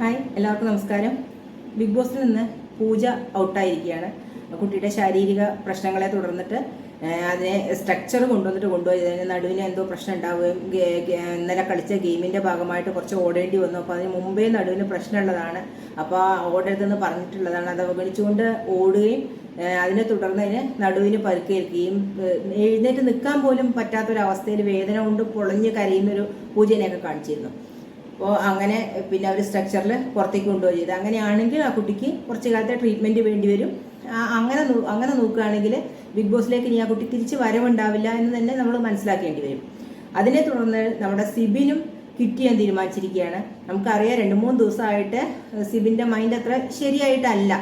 Hi എല്ലാവർക്കും നമസ്കാരം. Big ബോസിൽ നിന്ന് പൂജ ഔട്ടായിരിക്കുകയാണ്. കുട്ടിയുടെ ശാരീരിക പ്രശ്നങ്ങളെ തുടർന്നിട്ട് അതിനെ സ്ട്രക്ചർ കൊണ്ടുവന്നിട്ട് കൊണ്ടുപോയി. അതിന് നടുവിന് എന്തോ പ്രശ്നം ഉണ്ടാവുകയും ഇന്നലെ കളിച്ച ഗെയിമിന്റെ ഭാഗമായിട്ട് കുറച്ച് ഓടേണ്ടി വന്നു. അപ്പോൾ അതിന് മുമ്പേ നടുവിന് പ്രശ്നമുള്ളതാണ്. അപ്പോൾ ഓടരുതെന്ന് പറഞ്ഞിട്ടുള്ളതാണ്. അത് അവഗണിച്ചുകൊണ്ട് ഓടുകയും അതിനെ തുടർന്ന് അതിന് നടുവിന് പരുക്കേൽക്കുകയും എഴുന്നേറ്റ് നിൽക്കാൻ പോലും പറ്റാത്തൊരവസ്ഥയിൽ വേദന കൊണ്ട് പൊളഞ്ഞ് കരയുന്നൊരു പൂജനെയൊക്കെ കാണിച്ചിരുന്നു. അപ്പോൾ അങ്ങനെ പിന്നെ അവർ സ്ട്രക്ചറിൽ പുറത്തേക്ക് കൊണ്ടുപോയി ചെയ്ത്. അങ്ങനെയാണെങ്കിൽ ആ കുട്ടിക്ക് കുറച്ച് കാലത്തെ ട്രീറ്റ്മെന്റ് വേണ്ടി വരും. അങ്ങനെ അങ്ങനെ നോക്കുകയാണെങ്കിൽ ബിഗ് ബോസിലേക്ക് ഇനി ആ കുട്ടി തിരിച്ച് വരവുണ്ടാവില്ല എന്ന് തന്നെ നമ്മൾ മനസ്സിലാക്കേണ്ടി വരും. അതിനെ തുടർന്ന് നമ്മുടെ സിബിനും കിട്ടി ഞാൻ തീരുമാനിച്ചിരിക്കുകയാണ്. നമുക്കറിയാം രണ്ട് മൂന്ന് ദിവസമായിട്ട് സിബിന്റെ മൈൻഡ് അത്ര ശരിയായിട്ടല്ല.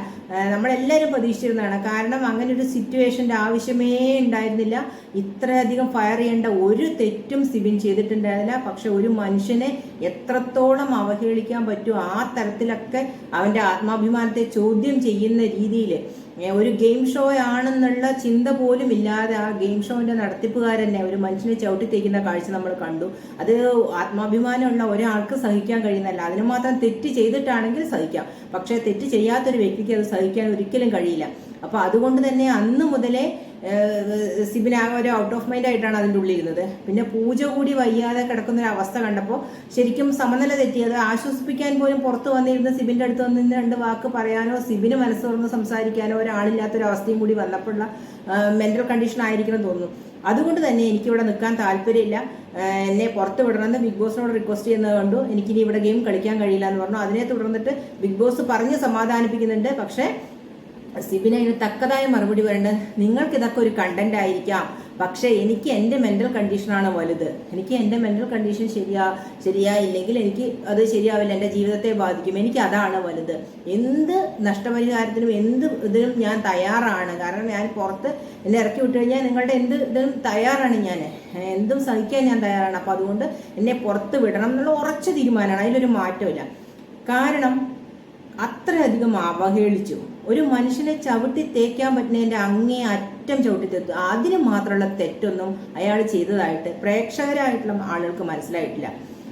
നമ്മളെല്ലാവരും പ്രതീക്ഷിച്ചിരുന്നതാണ്. കാരണം അങ്ങനെ ഒരു സിറ്റുവേഷന്റെ ആവശ്യമേ ഉണ്ടായിരുന്നില്ല. ഇത്രയധികം ഫയർ ചെയ്യേണ്ട ഒരു തെറ്റും സിബിൻ ചെയ്തിട്ടുണ്ടായിരുന്നില്ല. പക്ഷെ ഒരു മനുഷ്യനെ എത്രത്തോളം അവഹേളിക്കാൻ പറ്റുമോ ആ തരത്തിലൊക്കെ അവന്റെ ആത്മാഭിമാനത്തെ ചോദ്യം ചെയ്യുന്ന രീതിയിൽ ഒരു ഗെയിം ഷോ ആണെന്നുള്ള ചിന്ത പോലും ഇല്ലാതെ ആ ഗെയിം ഷോന്റെ നടത്തിപ്പുകാരനെ ഒരു മനുഷ്യനെ ചവിട്ടിത്തേക്കുന്ന കാഴ്ച നമ്മൾ കണ്ടു. അത് ആത്മാഭിമാനമുള്ള ഒരാൾക്ക് സഹിക്കാൻ കഴിയുന്നല്ല അതിന് മാത്രം തെറ്റ് ചെയ്തിട്ടാണെങ്കിൽ സഹിക്കാം. പക്ഷേ തെറ്റ് ചെയ്യാത്തൊരു വ്യക്തിക്ക് അത് സഹിക്കാൻ ഒരിക്കലും കഴിയില്ല. അപ്പൊ അതുകൊണ്ട് തന്നെ അന്ന് മുതലേ സിബിനാകെ ഒരു ഔട്ട് ഓഫ് മൈൻഡ് ആയിട്ടാണ് അതിന്റെ ഉള്ളിൽ ഇരുന്നത് പിന്നെ പൂജ കൂടി വയ്യാതെ കിടക്കുന്ന ഒരു അവസ്ഥ കണ്ടപ്പോൾ ശരിക്കും സമനില തെറ്റിയത് ആശ്വസിപ്പിക്കാൻ പോലും പുറത്ത് വന്നിരുന്ന സിബിന്റെ അടുത്ത് വന്നിരുന്ന രണ്ട് വാക്ക് പറയാനോ സിബിന് മനസ്സ് തുറന്ന് സംസാരിക്കാനോ ഒരാളില്ലാത്തൊരവസ്ഥയും കൂടി വന്നപ്പോഴുള്ള മെന്റൽ കണ്ടീഷൻ ആയിരിക്കണം തോന്നുന്നു. അതുകൊണ്ട് തന്നെ എനിക്കിവിടെ നിൽക്കാൻ താല്പര്യമില്ല. എന്നെ പുറത്ത് വിടണമെന്ന് ബിഗ് ബോസിനോട് റിക്വസ്റ്റ് ചെയ്യുന്നത് കണ്ടു. എനിക്കിനി ഇവിടെ ഗെയിം കളിക്കാൻ കഴിയില്ല എന്ന് പറഞ്ഞു. അതിനെ തുടർന്നിട്ട് ബിഗ് ബോസ് പറഞ്ഞ് സമാധാനിപ്പിക്കുന്നുണ്ട്. പക്ഷേ സിബിന് അതിന് തക്കതായ മറുപടി പറയേണ്ടത് നിങ്ങൾക്ക് ഇതൊക്കെ ഒരു കണ്ടന്റ് ആയിരിക്കാം. പക്ഷേ എനിക്ക് എന്റെ മെന്റൽ കണ്ടീഷനാണ് വലുത്. എനിക്ക് എന്റെ മെന്റൽ കണ്ടീഷൻ ശരിയാ ശരിയായില്ലെങ്കിൽ എനിക്ക് അത് ശരിയാവില്ല എന്റെ ജീവിതത്തെ ബാധിക്കും. എനിക്ക് അതാണ് വലുത്. എന്ത് നഷ്ടപരിഹാരത്തിനും എന്ത് ഇതിനും ഞാൻ തയ്യാറാണ്. കാരണം ഞാൻ പുറത്ത് എന്നെ ഇറക്കി വിട്ടു കഴിഞ്ഞാൽ നിങ്ങളുടെ എന്ത് ഇതിനും തയ്യാറാണ് ഞാൻ. എന്തും സഹിക്കാൻ ഞാൻ തയ്യാറാണ്. അപ്പോൾ അതുകൊണ്ട് എന്നെ പുറത്ത് വിടണം എന്നുള്ള ഉറച്ച തീരുമാനമാണ്. അതിലൊരു മാറ്റമില്ല. കാരണം അത്രയധികം അവഹേളിച്ചു. ഒരു മനുഷ്യനെ ചവിട്ടി തേക്കാൻ പറ്റുന്നതിന്റെ അങ്ങേ അറ്റം ചവിട്ടി തീർത്തു അതിന് മാത്രമുള്ള തെറ്റൊന്നും അയാൾ ചെയ്തതായിട്ട് പ്രേക്ഷകരായിട്ടുള്ള ആളുകൾക്ക് മനസ്സിലായിട്ടില്ല.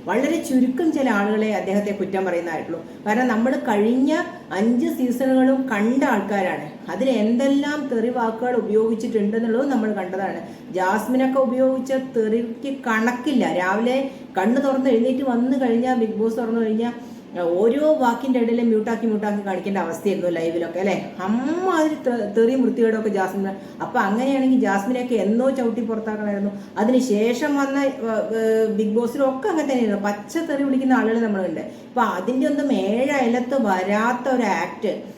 വളരെ ചുരുക്കം ചില ആളുകളെ അദ്ദേഹത്തെ കുറ്റം പറയുന്നതായിട്ടുള്ളൂ. കാരണം നമ്മൾ കഴിഞ്ഞ അഞ്ച് സീസണുകളും കണ്ട ആൾക്കാരാണ്. അതിൽ എന്തെല്ലാം തെറി വാക്കുകൾ ഉപയോഗിച്ചിട്ടുണ്ടെന്നുള്ളത് നമ്മൾ കണ്ടതാണ്. ജാസ്മിനൊക്കെ ഉപയോഗിച്ച തെറിക്ക് കണക്കില്ല. രാവിലെ കണ്ണു തുറന്ന് എഴുന്നേറ്റ് വന്നു കഴിഞ്ഞാൽ ബിഗ് ബോസ് തുറന്നു കഴിഞ്ഞാൽ ഓരോ വാക്കിന്റെ ഇടയിൽ മ്യൂട്ടാക്കി മ്യൂട്ടാക്കി കാണിക്കേണ്ട അവസ്ഥയായിരുന്നു ലൈവിലൊക്കെ അല്ലേ? അമ്മ അതിൽ തെറിയും വൃത്തിയോടൊക്കെ ജാസ്മിൻ അപ്പം അങ്ങനെയാണെങ്കിൽ ജാസ്മിനെയൊക്കെ എന്നോ ചവിട്ടി പുറത്താക്കണമായിരുന്നു. അതിന് ശേഷം വന്ന ബിഗ് ബോസിലും ഒക്കെ അങ്ങനെ തന്നെയായിരുന്നു. പച്ച തെറി വിളിക്കുന്ന ആളുകൾ നമ്മളുണ്ട്. അപ്പം അതിന്റെ ഒന്നും ഏഴ് അയലത്ത് വരാത്ത ഒരു ആക്ട്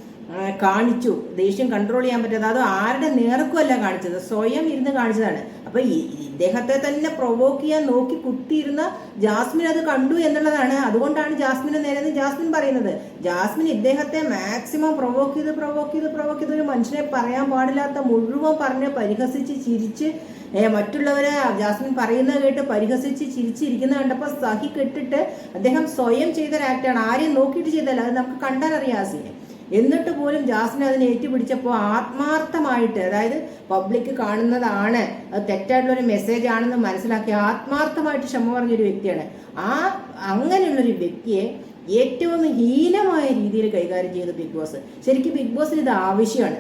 കാണിച്ചു. ദേഷ്യം കൺട്രോൾ ചെയ്യാൻ പറ്റാതെ അത് ആരുടെ നേർക്കുമല്ല കാണിച്ചത്. സ്വയം ഇരുന്ന് കാണിച്ചതാണ്. അപ്പൊ ഇദ്ദേഹത്തെ തന്നെ പ്രൊവോക്ക് ചെയ്യാൻ നോക്കി കുത്തിയിരുന്ന ജാസ്മിൻ അത് കണ്ടു എന്നുള്ളതാണ്. അതുകൊണ്ടാണ് ജാസ്മിന് നേരെ ജാസ്മിൻ പറയുന്നത്. ജാസ്മിൻ ഇദ്ദേഹത്തെ മാക്സിമം പ്രൊവോക്ക് ചെയ്ത് പ്രൊവോക്ക് ചെയ്ത് പ്രൊവോക്ക് ചെയ്ത് ഒരു മനുഷ്യനെ പറയാൻ പാടില്ലാത്ത മുഴുവൻ പറഞ്ഞ് പരിഹസിച്ച് ചിരിച്ച് മറ്റുള്ളവരെ ജാസ്മിൻ പറയുന്നത് കേട്ട് പരിഹസിച്ച് ചിരിച്ചിരിക്കുന്ന കണ്ടപ്പോൾ സഹി കെട്ടിട്ട് അദ്ദേഹം സ്വയം ചെയ്തൊരു ആക്ടാണ് ആരെയും നോക്കിയിട്ട് ചെയ്തല്ല അത് നമുക്ക് കണ്ടാൽ അറിയാം ആ. എന്നിട്ട് പോലും ജാസ്മിൻ അതിനെ ഏറ്റുപിടിച്ചപ്പോൾ ആത്മാർത്ഥമായിട്ട് അതായത് പബ്ലിക് കാണുന്നതാണ് അത് തെറ്റായിട്ടുള്ള ഒരു മെസ്സേജ് ആണെന്ന് മനസ്സിലാക്കി ആത്മാർത്ഥമായിട്ട് ക്ഷമ പറഞ്ഞൊരു വ്യക്തിയാണ്. ആ അങ്ങനെയുള്ളൊരു വ്യക്തിയെ ഏറ്റവും ഹീനമായ രീതിയിൽ കൈകാര്യം ചെയ്ത ബിഗ് ബോസ്. ശരിക്കും ബിഗ് ബോസിന് ഇത് ആവശ്യമാണ്.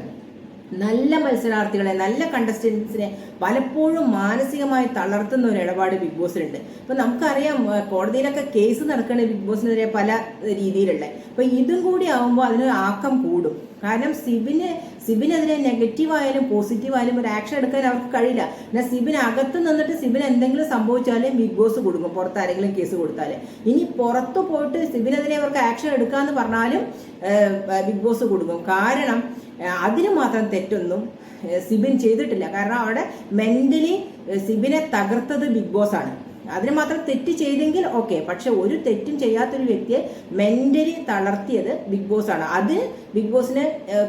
നല്ല മത്സരാർത്ഥികളെ നല്ല കണ്ടസ്റ്റൻസിനെ പലപ്പോഴും മാനസികമായി തളർത്തുന്ന ഒരു ഇടപാട് ബിഗ് ബോസിലുണ്ട് അപ്പൊ നമുക്കറിയാം കോടതിയിലൊക്കെ കേസ് നടക്കുന്ന ബിഗ് ബോസിനെതിരെ പല രീതിയിലുള്ള. അപ്പൊ ഇതും കൂടി ആവുമ്പോൾ അതിന് ആക്കം കൂടും. കാരണം സിബിന് സിബിനെതിരെ നെഗറ്റീവായാലും പോസിറ്റീവായാലും ഒരു ആക്ഷൻ എടുക്കാൻ അവർക്ക് കഴിയില്ല. എന്നാൽ സിബിൻ അകത്ത് നിന്നിട്ട് സിബിൻ എന്തെങ്കിലും സംഭവിച്ചാലേ ബിഗ് ബോസ് കൊടുക്കും. പുറത്ത് ആരെങ്കിലും കേസ് കൊടുത്താൽ ഇനി പുറത്ത് പോയിട്ട് സിബിനെതിരെ അവർക്ക് ആക്ഷൻ എടുക്കാന്ന് പറഞ്ഞാലും ബിഗ് ബോസ് കൊടുക്കും. കാരണം അതിന് മാത്രം തെറ്റൊന്നും സിബിൻ ചെയ്തിട്ടില്ല. കാരണം അവിടെ മെന്റലി സിബിനെ തകർത്തത് ബിഗ് ബോസ് ആണ്. അതിന് മാത്രം തെറ്റ് ചെയ്തെങ്കിൽ ഓക്കെ പക്ഷെ ഒരു തെറ്റും ചെയ്യാത്തൊരു വ്യക്തിയെ മെന്റലി തളർത്തിയത് ബിഗ് ബോസ് ആണ്. അത് ബിഗ് ബോസിന്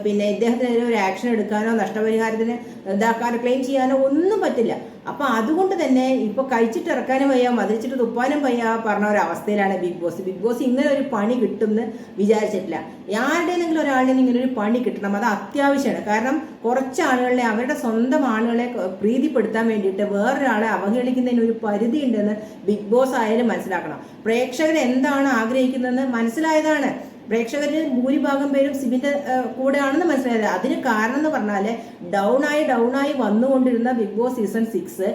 പിന്നെ ഇദ്ദേഹത്തിനെതിരെ ഒരു ആക്ഷൻ എടുക്കാനോ നഷ്ടപരിഹാരത്തിന് ഇതാക്കാനോ ക്ലെയിം ചെയ്യാനോ ഒന്നും പറ്റില്ല. അപ്പൊ അതുകൊണ്ട് തന്നെ ഇപ്പൊ കഴിച്ചിട്ട് ഇറക്കാനും വയ്യ മതിച്ചിട്ട് തുപ്പാനും വയ്യ പറഞ്ഞ ഒരു അവസ്ഥയിലാണ് ബിഗ് ബോസ് ബിഗ് ബോസ് ഇങ്ങനെ ഒരു പണി കിട്ടുമെന്ന് വിചാരിച്ചിട്ടില്ല. ആരുടെയെങ്കിലും ഒരാളിനെ ഇങ്ങനെ ഒരു പണി കിട്ടണം അത് അത്യാവശ്യമാണ്. കാരണം കുറച്ച് ആളുകളെ അവരുടെ സ്വന്തം ആളുകളെ പ്രീതിപ്പെടുത്താൻ വേണ്ടിയിട്ട് വേറൊരാളെ അവഹേളിക്കുന്നതിന് ഒരു പരിധി ഉണ്ടെന്ന് ബിഗ് ബോസ് ആയാലും മനസ്സിലാക്കണം. പ്രേക്ഷകർ എന്താണ് ആഗ്രഹിക്കുന്നതെന്ന് മനസ്സിലായതാണ്. പ്രേക്ഷകരിൽ ഭൂരിഭാഗം പേരും സിബിന്റെ കൂടെയാണെന്ന് മനസ്സിലായത് അതിന് കാരണം എന്ന് പറഞ്ഞാൽ ഡൗൺ ആയി ഡൗൺ ആയി വന്നുകൊണ്ടിരുന്ന ബിഗ് ബോസ് സീസൺ സിക്സ്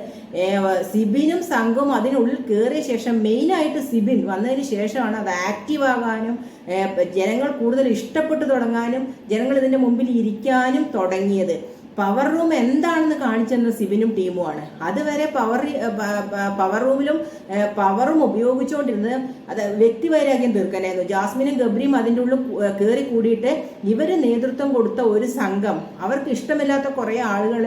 സിബിനും സംഘവും അതിനുള്ളിൽ കയറിയ ശേഷം മെയിൻ ആയിട്ട് സിബിൻ വന്നതിന് ശേഷമാണ് അത് ആക്റ്റീവ് ആകാനും ജനങ്ങൾ കൂടുതൽ ഇഷ്ടപ്പെട്ടു തുടങ്ങാനും ജനങ്ങൾ ഇതിന്റെ മുമ്പിൽ ഇരിക്കാനും തുടങ്ങിയത്. പവർ റൂം എന്താണെന്ന് കാണിച്ചെന്ന സിബിനും ടീമുമാണ്. അതുവരെ പവർ പവർ റൂമിലും പവറും ഉപയോഗിച്ചുകൊണ്ടിരുന്നത് അത് വ്യക്തിവൈരാഗ്യം തീർക്കാനായിരുന്നു. ജാസ്മിനും ഗബ്രിയും അതിന്റെ ഉള്ളിൽ കയറി കൂടിയിട്ട് ഇവർ നേതൃത്വം കൊടുത്ത ഒരു സംഘം. അവർക്ക് ഇഷ്ടമില്ലാത്ത കുറേ ആളുകൾ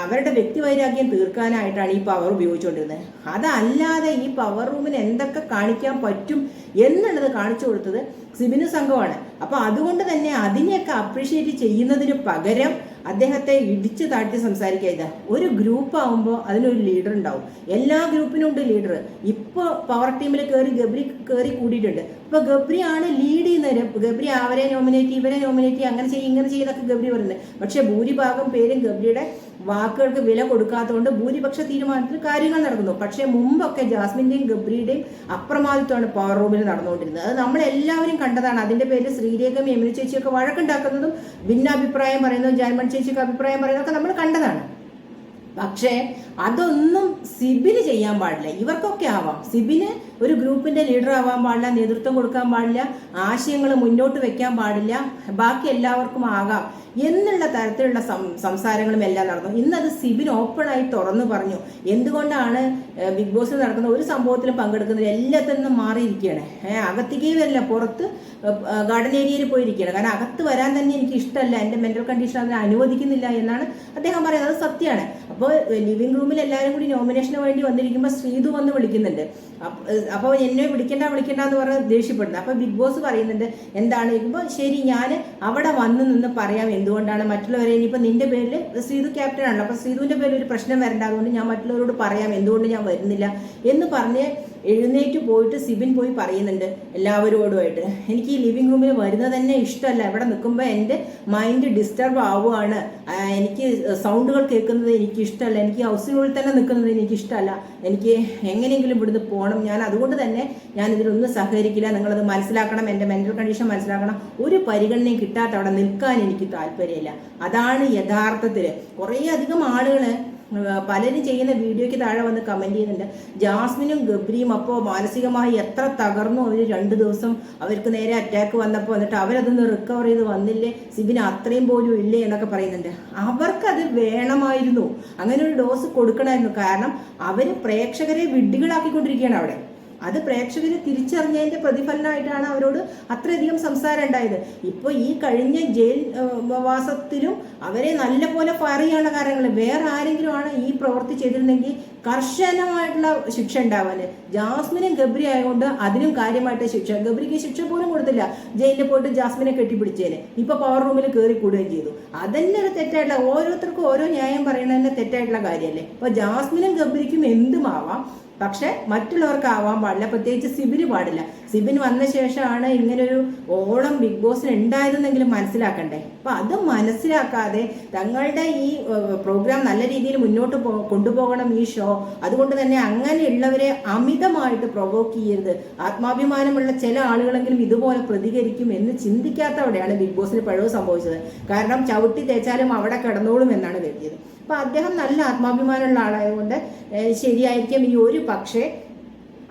അവരുടെ വ്യക്തിവൈരാഗ്യം തീർക്കാനായിട്ടാണ് ഈ പവർ ഉപയോഗിച്ചുകൊണ്ടിരുന്നത്. അതല്ലാതെ ഈ പവർ റൂമിന് എന്തൊക്കെ കാണിക്കാൻ പറ്റും എന്നുള്ളത് കാണിച്ചു കൊടുത്തത് സിബിന് സംഘമാണ് അപ്പോൾ അതുകൊണ്ട് തന്നെ അതിനെയൊക്കെ അപ്രീഷിയേറ്റ് ചെയ്യുന്നതിന് പകരം അദ്ദേഹത്തെ ഇടിച്ച് താഴ്ത്തി സംസാരിക്കുക ഇതാ. ഒരു ഗ്രൂപ്പ് ആവുമ്പോൾ അതിനൊരു ലീഡർ ഉണ്ടാവും. എല്ലാ ഗ്രൂപ്പിനും ഉണ്ട് ലീഡർ ഇപ്പോൾ പവർ ടീമിൽ കയറി ഗബ്രി കയറി കൂടിയിട്ടുണ്ട്. ഇപ്പോൾ ഗബ്രി ആണ് ലീഡ് ചെയ്യുന്നത് ഗബ്രി അവരെ നോമിനേറ്റ് ഇവരെ നോമിനേറ്റ് അങ്ങനെ ചെയ്യും ഇങ്ങനെ ചെയ്യുന്നൊക്കെ ഗബ്രി പറയുന്നത്. പക്ഷേ ഭൂരിഭാഗം പേരും ഗബ്രിയുടെ വാക്കുകൾക്ക് വില കൊടുക്കാത്തതുകൊണ്ട് ഭൂരിപക്ഷ തീരുമാനത്തിൽ കാര്യങ്ങൾ നടക്കുന്നു. പക്ഷേ മുമ്പൊക്കെ ജാസ്മിന്റെയും ഗബ്രിയുടെയും അപ്രമാദിത്വമാണ് പവർ റൂമിൽ നടന്നുകൊണ്ടിരുന്നത്. അത് നമ്മളെല്ലാവരും കണ്ടതാണ്. അതിന്റെ പേരിൽ ശ്രീരേഖം യമുന ചേച്ചിയൊക്കെ വഴക്കുണ്ടാക്കുന്നതും ഭിന്നാഭിപ്രായം പറയുന്നതും ജാൻമൺ ചേച്ചിക്ക് അഭിപ്രായം പറയുന്നതൊക്കെ നമ്മൾ കണ്ടതാണ്. പക്ഷേ അതൊന്നും സിബിന് ചെയ്യാൻ പാടില്ല. ഇവർക്കൊക്കെ ആവാം. സിബിന് ഒരു ഗ്രൂപ്പിന്റെ ലീഡർ ആവാൻ പാടില്ല നേതൃത്വം കൊടുക്കാൻ പാടില്ല ആശയങ്ങൾ മുന്നോട്ട് വെക്കാൻ പാടില്ല ബാക്കി എല്ലാവർക്കും ആകാം എന്നുള്ള തരത്തിലുള്ള സംസാരങ്ങളും എല്ലാം നടന്നു. ഇന്നത് സിബിൻ ഓപ്പണായി തുറന്നു പറഞ്ഞു. എന്തുകൊണ്ടാണ് ബിഗ് ബോസിൽ നടക്കുന്ന ഒരു സംഭവത്തിലും പങ്കെടുക്കുന്നവർ എല്ലാത്തിൽ നിന്നും മാറിയിരിക്കുകയാണ്. അകത്തേക്കേ വരില്ല പുറത്ത് ഗാർഡൻ ഏരിയയിൽ പോയിരിക്കുകയാണ്. കാരണം അകത്ത് വരാൻ തന്നെ എനിക്ക് ഇഷ്ടമല്ല എന്റെ മെന്റൽ കണ്ടീഷൻ അതിനെ അനുവദിക്കുന്നില്ല എന്നാണ് അദ്ദേഹം പറയുന്നത്. സത്യമാണ്. അപ്പോൾ ലിവിംഗ് റൂമിൽ എല്ലാവരും കൂടി നോമിനേഷന് വേണ്ടി വന്നിരിക്കുമ്പോൾ ശ്രീതു വന്ന് വിളിക്കുന്നുണ്ട്. അപ്പോൾ എന്നെ വിളിക്കണ്ട വിളിക്കണ്ട എന്ന് പറഞ്ഞ് ദേഷ്യപ്പെടുന്നത് അപ്പോൾ ബിഗ് ബോസ് പറയുന്നുണ്ട് എന്താണ്? ഇപ്പോൾ ശരി ഞാൻ അവിടെ വന്ന് നിന്ന് പറയാം എന്തുകൊണ്ടാണ്. മറ്റുള്ളവരെ ഇനിയിപ്പോൾ നിന്റെ പേരിൽ ശ്രീതു ക്യാപ്റ്റൻ ആണല്ലോ. അപ്പോൾ സീതുവിന്റെ പേരിൽ ഒരു പ്രശ്നം വരണ്ട. അതുകൊണ്ട് ഞാൻ മറ്റുള്ളവരോട് പറയാം എന്തുകൊണ്ട് ഞാൻ വരുന്നില്ല എന്ന് പറഞ്ഞ് എഴുന്നേറ്റ് പോയിട്ട് സിബിൻ പോയി പറയുന്നുണ്ട് എല്ലാവരോടുമായിട്ട്. എനിക്ക് ഈ ലിവിങ് റൂമിൽ വരുന്നത് തന്നെ ഇഷ്ടമല്ല. ഇവിടെ നിൽക്കുമ്പോൾ എന്റെ മൈൻഡ് ഡിസ്റ്റർബ് ആവുകയാണ്. എനിക്ക് സൗണ്ടുകൾ കേൾക്കുന്നത് എനിക്ക് ഇഷ്ടമല്ല എനിക്ക് ഹൗസിനുള്ളിൽ തന്നെ നിൽക്കുന്നത് എനിക്ക് ഇഷ്ടമല്ല എനിക്ക് എങ്ങനെയെങ്കിലും ഇവിടുന്ന് പോകണം ഞാൻ അതുകൊണ്ട് തന്നെ ഞാൻ ഇതിലൊന്നും സഹകരിക്കില്ല. നിങ്ങളത് മനസ്സിലാക്കണം. എന്റെ മെന്റൽ കണ്ടീഷൻ മനസ്സിലാക്കണം. ഒരു പരിഗണനയും കിട്ടാത്ത അവിടെ നിൽക്കാൻ എനിക്ക് താല്പര്യമില്ല. അതാണ് യഥാർത്ഥത്തിൽ കുറേ അധികം ആളുകൾ പലരും ചെയ്യുന്ന വീഡിയോയ്ക്ക് താഴെ വന്ന് കമന്റ് ചെയ്യുന്നുണ്ട്. ജാസ്മിനും ഗബ്രിയും അപ്പോൾ മാനസികമായി എത്ര തകർന്നു അവർ രണ്ട് ദിവസം അവർക്ക് നേരെ അറ്റാക്ക് വന്നപ്പോൾ എന്നിട്ട് അവരതൊന്ന് റിക്കവർ ചെയ്ത് വന്നില്ലേ? സിബിന് അത്രയും പോലും ഇല്ലേ എന്നൊക്കെ പറയുന്നുണ്ട്. അവർക്കത് വേണമായിരുന്നു. അങ്ങനെ ഒരു ഡോസ് കൊടുക്കണമായിരുന്നു. കാരണം അവർ പ്രേക്ഷകരെ വിഡ്ഢികളാക്കിക്കൊണ്ടിരിക്കുകയാണ് അവിടെ. അത് പ്രേക്ഷകർ തിരിച്ചറിഞ്ഞതിന്റെ പ്രതിഫലനമായിട്ടാണ് അവരോട് അത്രയധികം സംസാരം ഉണ്ടായത്. ഇപ്പോൾ ഈ കഴിഞ്ഞ ജയിൽ വാസത്തിലും അവരെ നല്ലപോലെ ഫയർ ചെയ്യാനുള്ള കാര്യങ്ങൾ വേറെ ആരെങ്കിലും ആണ് ഈ പ്രവൃത്തി ചെയ്തിരുന്നെങ്കിൽ കർശനമായിട്ടുള്ള ശിക്ഷ ഉണ്ടാവാൽ. ജാസ്മിനും ഗബ്രി ആയതുകൊണ്ട് അതിനും കാര്യമായിട്ട് ശിക്ഷ. ഗബ്രിക്ക് ശിക്ഷ പോലും കൊടുത്തില്ല. ജയിലിൽ പോയിട്ട് ജാസ്മിനെ കെട്ടിപ്പിടിച്ചേനെ. ഇപ്പൊ പവർ റൂമിൽ കയറി കൂടുകയും ചെയ്തു. അതന്നെ ഒരു തെറ്റായിട്ടുള്ള ഓരോരുത്തർക്കും ഓരോ ന്യായം പറയണതന്നെ തെറ്റായിട്ടുള്ള കാര്യമല്ലേ അപ്പൊ ജാസ്മിനും ഗബ്രിക്കും എന്തുമാവാം? പക്ഷെ മറ്റുള്ളവർക്ക് ആവാൻ പാടില്ല. പ്രത്യേകിച്ച് സിബിന് പാടില്ല. സിബിൻ വന്ന ശേഷമാണ് ഇങ്ങനൊരു ഓളം ബിഗ് ബോസിന് ഉണ്ടായതെന്നെങ്കിലും മനസ്സിലാക്കണ്ടേ? അപ്പൊ അത് മനസ്സിലാക്കാതെ തങ്ങളുടെ ഈ പ്രോഗ്രാം നല്ല രീതിയിൽ മുന്നോട്ട് കൊണ്ടുപോകണം ഈ ഷോ. അതുകൊണ്ട് തന്നെ അങ്ങനെയുള്ളവരെ അമിതമായിട്ട് പ്രൊവോക്ക് ചെയ്യരുത്. ആത്മാഭിമാനമുള്ള ചില ആളുകളെങ്കിലും ഇതുപോലെ പ്രതികരിക്കും എന്ന് ചിന്തിക്കാത്തവിടെയാണ് ബിഗ് ബോസിന് പഴവ് സംഭവിച്ചത്. കാരണം ചവിട്ടി തേച്ചാലും അവിടെ കിടന്നോളും എന്നാണ് കരുതിയത്. അപ്പൊ അദ്ദേഹം നല്ല ആത്മാഭിമാനമുള്ള ആളായതുകൊണ്ട് ശരിയായിരിക്കും. ഇനി ഒരു പക്ഷേ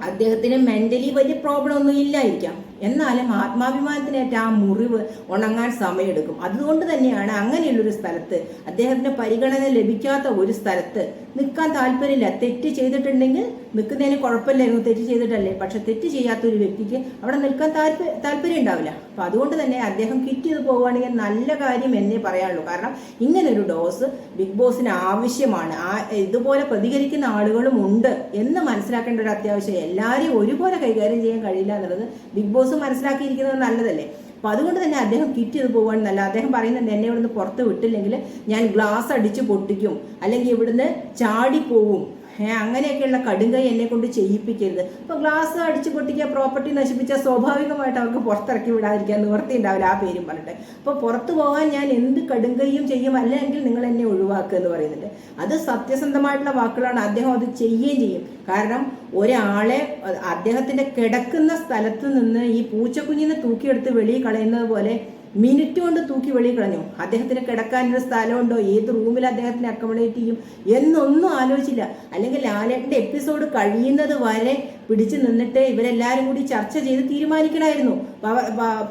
അദ്ദേഹത്തിന് മെന്റലി വലിയ പ്രോബ്ലം ഒന്നും ഇല്ലായിരിക്കാം. എന്നാലും ആത്മാഭിമാനത്തിനേറ്റ ആ മുറിവ് ഉണങ്ങാൻ സമയമെടുക്കും. അതുകൊണ്ട് തന്നെയാണ് അങ്ങനെയുള്ളൊരു സ്ഥലത്ത് അദ്ദേഹത്തിന് പരിഗണന ലഭിക്കാത്ത ഒരു സ്ഥലത്ത് നിൽക്കാൻ താല്പര്യമില്ല. തെറ്റ് ചെയ്തിട്ടുണ്ടെങ്കിൽ നിൽക്കുന്നതിന് കുഴപ്പമില്ലായിരുന്നു. തെറ്റ് ചെയ്തിട്ടല്ലേ? പക്ഷെ തെറ്റ് ചെയ്യാത്ത ഒരു വ്യക്തിക്ക് അവിടെ നിൽക്കാൻ താല്പര്യം താല്പര്യം ഉണ്ടാവില്ല. അപ്പൊ അതുകൊണ്ട് തന്നെ അദ്ദേഹം കിറ്റ് ചെയ്ത് പോവുകയാണെങ്കിൽ നല്ല കാര്യം എന്നേ പറയാനുള്ളൂ. കാരണം ഇങ്ങനൊരു ഡോസ് ബിഗ് ബോസിന് ആവശ്യമാണ്. ആ ഇതുപോലെ പ്രതികരിക്കുന്ന ആളുകളും ഉണ്ട് എന്ന് മനസ്സിലാക്കേണ്ട ഒരു അത്യാവശ്യം. എല്ലാവരെയും ഒരുപോലെ കൈകാര്യം ചെയ്യാൻ കഴിയില്ല എന്നുള്ളത് ബിഗ് ബോസ് മനസ്സിലാക്കിയിരിക്കുന്നത് നല്ലതല്ലേ? അപ്പൊ അതുകൊണ്ട് തന്നെ അദ്ദേഹം കിറ്റ് ചെയ്ത് പോകാണെന്നല്ല അദ്ദേഹം പറയുന്നുണ്ട് എന്നെ ഇവിടുന്ന് പുറത്ത് വിട്ടില്ലെങ്കിൽ ഞാൻ ഗ്ലാസ് അടിച്ച് പൊട്ടിക്കും. അല്ലെങ്കിൽ ഇവിടുന്ന് ചാടിപ്പോവും അങ്ങനെയൊക്കെയുള്ള കടുങ്കൈ എന്നെ കൊണ്ട് ചെയ്യിപ്പിക്കരുത്. അപ്പൊ ഗ്ലാസ് അടിച്ച് പൊട്ടിക്കുക പ്രോപ്പർട്ടി നശിപ്പിച്ചാൽ സ്വാഭാവികമായിട്ട് അവർക്ക് പുറത്തിറക്കി വിടാതിരിക്കാൻ നിവർത്തി ഉണ്ടാവില്ല ആ പേരും പറഞ്ഞിട്ട്. അപ്പൊ പുറത്തു പോകാൻ ഞാൻ എന്ത് കടുങ്കൈയും ചെയ്യും? അല്ലെങ്കിൽ നിങ്ങൾ എന്നെ ഒഴിവാക്കുക എന്ന് പറയുന്നുണ്ട്. അത് സത്യസന്ധമായിട്ടുള്ള വാക്കുകളാണ്. അദ്ദേഹം അത് ചെയ്യുകയും ചെയ്യും. കാരണം ഒരാളെ അദ്ദേഹത്തിന്റെ കിടക്കുന്ന സ്ഥലത്ത് നിന്ന് ഈ പൂച്ചക്കുഞ്ഞിനെ തൂക്കിയെടുത്ത് വെളിയിൽ കളയുന്നത് പോലെ മിനിറ്റ് കൊണ്ട് തൂക്കി വെളിയിൽ കളഞ്ഞു. അദ്ദേഹത്തിന് കിടക്കാനൊരു സ്ഥലമുണ്ടോ? ഏത് റൂമിൽ അദ്ദേഹത്തിന് അക്കോമഡേറ്റ് ചെയ്യും എന്നൊന്നും ആലോചിച്ചില്ല. അല്ലെങ്കിൽ ലാലേട്ടന്റെ എപ്പിസോഡ് കഴിയുന്നത് വരെ പിടിച്ചു നിന്നിട്ട് ഇവരെല്ലാരും കൂടി ചർച്ച ചെയ്ത് തീരുമാനിക്കണമായിരുന്നു.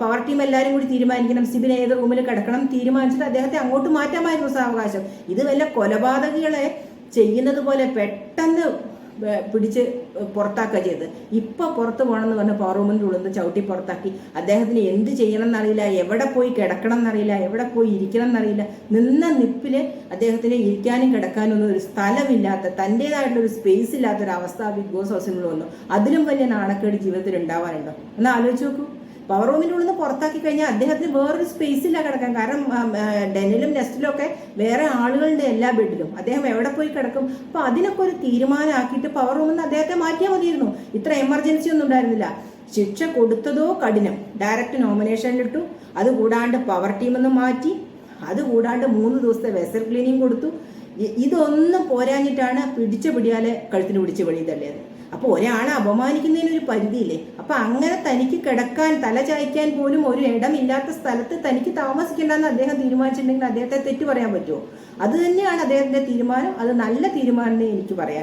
പവർ ടീം എല്ലാവരും കൂടി തീരുമാനിക്കണം. സിബിൻ ഏത് റൂമിൽ കിടക്കണം തീരുമാനിച്ചിട്ട് അദ്ദേഹത്തെ അങ്ങോട്ട് മാറ്റാമായിരുന്നു സാവകാശം. ഇത് വല്ല കൊലപാതകികളെ ചെയ്യുന്നത് പോലെ പെട്ടെന്ന് പിടിച്ച് പുറത്താക്കുക ചെയ്ത് ഇപ്പൊ പുറത്ത് പോകണമെന്ന് പറഞ്ഞ പവർ ഉള്ളത് ചവിട്ടി പുറത്താക്കി. അദ്ദേഹത്തിന് എന്ത് ചെയ്യണം എന്നറിയില്ല എവിടെ പോയി കിടക്കണം എന്നറിയില്ല എവിടെ പോയി ഇരിക്കണം എന്നറിയില്ല നിന്ന നിപ്പിൽ അദ്ദേഹത്തിന് ഇരിക്കാനും കിടക്കാനും ഒന്നും ഒരു സ്ഥലമില്ലാത്ത തന്റെതായിട്ടുള്ള ഒരു സ്പേസ് ഇല്ലാത്ത ഒരു അവസ്ഥ ബിഗ് ബോസ് ഹൗസിനുള്ളിൽ വന്നു. അതിലും വലിയ നാണക്കേട് ജീവിതത്തിൽ ഉണ്ടാവാനുണ്ടോ ഒന്ന് ആലോചിച്ച് നോക്കൂ. പവർ റൂമിന്റെ ഉള്ളിൽ നിന്ന് പുറത്താക്കി കഴിഞ്ഞാൽ അദ്ദേഹത്തിന് വേറൊരു സ്പേസ് ഇല്ല കിടക്കാൻ. കാരണം ഡെനിലും നെസ്റ്റിലും ഒക്കെ വേറെ ആളുകളുടെ എല്ലാ ബെഡിലും. അദ്ദേഹം എവിടെ പോയി കിടക്കും? അപ്പൊ അതിനൊക്കെ ഒരു തീരുമാനമാക്കിയിട്ട് പവർ റൂമിൽ നിന്ന് അദ്ദേഹത്തെ മാറ്റിയാൽ മതിയായിരുന്നു. ഇത്ര എമർജൻസി ഒന്നും ഉണ്ടായിരുന്നില്ല. ശിക്ഷ കൊടുത്തതോ കഠിനം. ഡയറക്റ്റ് നോമിനേഷനിലിട്ടു അതുകൂടാണ്ട് പവർ ടീമെന്ന് മാറ്റി. അതുകൂടാണ്ട് മൂന്ന് ദിവസത്തെ വെസൽ ക്ലീനിങ് കൊടുത്തു. ഇതൊന്നും പോരാഞ്ഞിട്ടാണ് പിടിച്ച പിടിയാലെ കഴുത്തിന് പിടിച്ച് വെളിയിൽ തള്ളിയത്. അപ്പൊ ഒരാളെ അപമാനിക്കുന്നതിന് ഒരു പരിധിയില്ലേ? അപ്പൊ അങ്ങനെ തനിക്ക് കിടക്കാൻ തല ചായ്ക്കാൻ പോലും ഒരു ഇടമില്ലാത്ത സ്ഥലത്ത് തനിക്ക് താമസിക്കേണ്ടെന്ന് അദ്ദേഹം തീരുമാനിച്ചിട്ടുണ്ടെങ്കിൽ അദ്ദേഹത്തെ തെറ്റ് പറയാൻ പറ്റുമോ? അത് തന്നെയാണ് അദ്ദേഹത്തിന്റെ തീരുമാനം. അത് നല്ല തീരുമാനം എനിക്ക് പറയാൻ